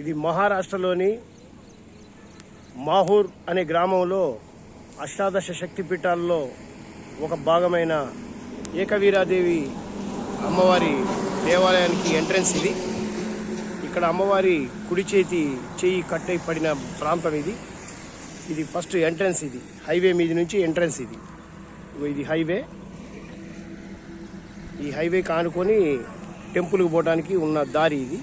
ఇది మహారాష్ట్రలోని మాహూర్ అనే గ్రామంలో అష్టాదశ శక్తిపీఠాల్లో ఒక భాగమైన ఏకవీరాదేవి అమ్మవారి దేవాలయానికి ఎంట్రన్స్ ఇది. ఇక్కడ అమ్మవారి కుడి చేతి చెయ్యి కట్టై పడిన ప్రాంతం ఇది. ఇది ఫస్ట్ ఎంట్రన్స్ ఇది. హైవే మీద నుంచి ఎంట్రన్స్ ఇది. ఇది హైవే. ఈ హైవే కానుకొని టెంపుల్కి పోవడానికి ఉన్న దారి ఇది.